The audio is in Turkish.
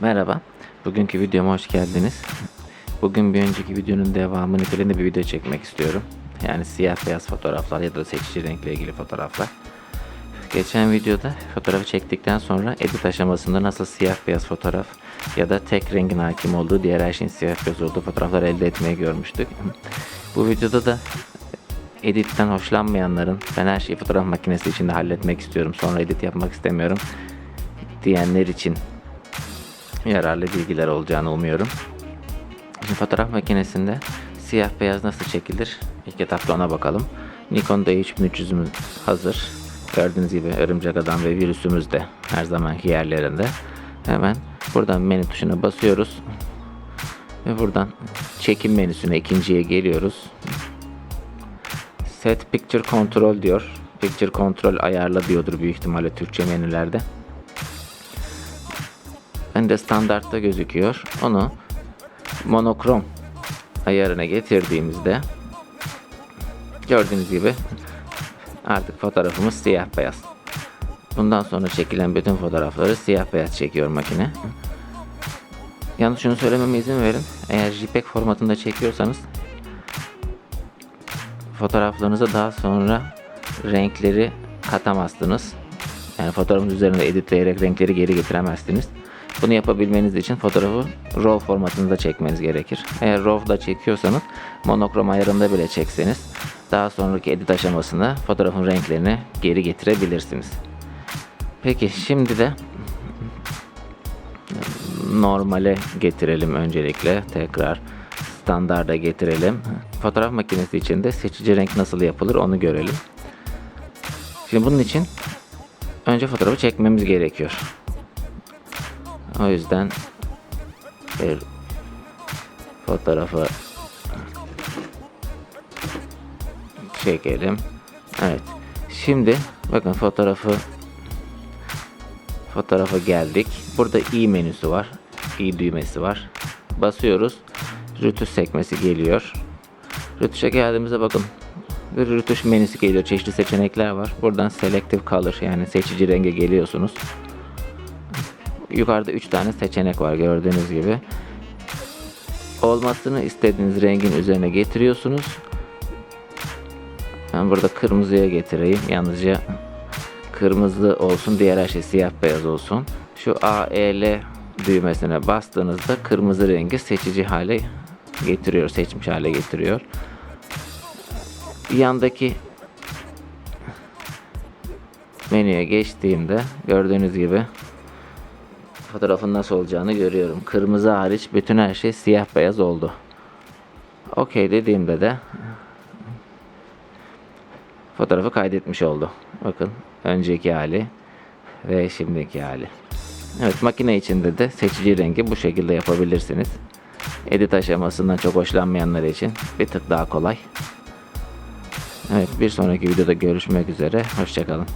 Merhaba, bugünkü videoma hoş geldiniz. Bugün bir önceki videonun devamı niteliğinde bir video çekmek istiyorum. Yani siyah beyaz fotoğraflar ya da seçici renkle ilgili fotoğraflar. Geçen videoda fotoğrafı çektikten sonra edit aşamasında nasıl siyah beyaz fotoğraf ya da tek rengin hakim olduğu diğer her şeyin siyah beyaz olduğu fotoğraflar elde etmeyi görmüştük. Bu videoda da editten hoşlanmayanların ben her şeyi fotoğraf makinesi içinde halletmek istiyorum sonra edit yapmak istemiyorum diyenler için yararlı bilgiler olacağını umuyorum. Şimdi fotoğraf makinesinde siyah beyaz nasıl çekilir? İlk etapta ona bakalım. Nikon D3300'ümüz hazır. Gördüğünüz gibi örümcek adam ve virüsümüz de her zamanki yerlerinde. Hemen buradan menü tuşuna basıyoruz. Ve buradan çekim menüsüne ikinciye geliyoruz. Set Picture Control diyor. Picture Control ayarla diyordur büyük ihtimalle Türkçe menülerde. De standartta gözüküyor. Onu monokrom ayarına getirdiğimizde gördüğünüz gibi artık fotoğrafımız siyah beyaz. Bundan sonra çekilen bütün fotoğrafları siyah beyaz çekiyor makine. Yalnız şunu söylememe izin verin. Eğer JPEG formatında çekiyorsanız fotoğraflarınıza daha sonra renkleri katamazsınız. Yani fotoğrafın üzerinde editleyerek renkleri geri getiremezsiniz. Bunu yapabilmeniz için fotoğrafı RAW formatında çekmeniz gerekir. Eğer RAW'da çekiyorsanız monokrom ayarında bile çekseniz daha sonraki edit aşamasında fotoğrafın renklerini geri getirebilirsiniz. Peki şimdi de normale getirelim öncelikle tekrar standarda getirelim. Fotoğraf makinesi içinde seçici renk nasıl yapılır onu görelim. Şimdi bunun için önce fotoğrafı çekmemiz gerekiyor. O yüzden bir fotoğrafı çekelim. Evet. Şimdi bakın fotoğrafı fotoğrafa geldik. Burada i menüsü var. i düğmesi var. Basıyoruz. Rütüş sekmesi geliyor. Rütüşe geldiğimizde bakın bir rütuş menüsü geliyor. Çeşitli seçenekler var. Buradan selective color yani seçici renge geliyorsunuz. Yukarıda 3 tane seçenek var gördüğünüz gibi. Olmasını istediğiniz rengin üzerine getiriyorsunuz. Ben burada kırmızıya getireyim. Yalnızca kırmızı olsun. Diğer her şey siyah beyaz olsun. Şu AEL düğmesine bastığınızda kırmızı rengi seçici hale getiriyor. Seçmiş hale getiriyor. Yandaki menüye geçtiğimde gördüğünüz gibi fotoğrafın nasıl olacağını görüyorum. Kırmızı hariç bütün her şey siyah beyaz oldu. Okey dediğimde de fotoğrafı kaydetmiş oldu. Bakın önceki hali ve şimdiki hali. Evet makine içinde de seçici rengi bu şekilde yapabilirsiniz. Edit aşamasından çok hoşlanmayanlar için bir tık daha kolay. Evet bir sonraki videoda görüşmek üzere. Hoşçakalın.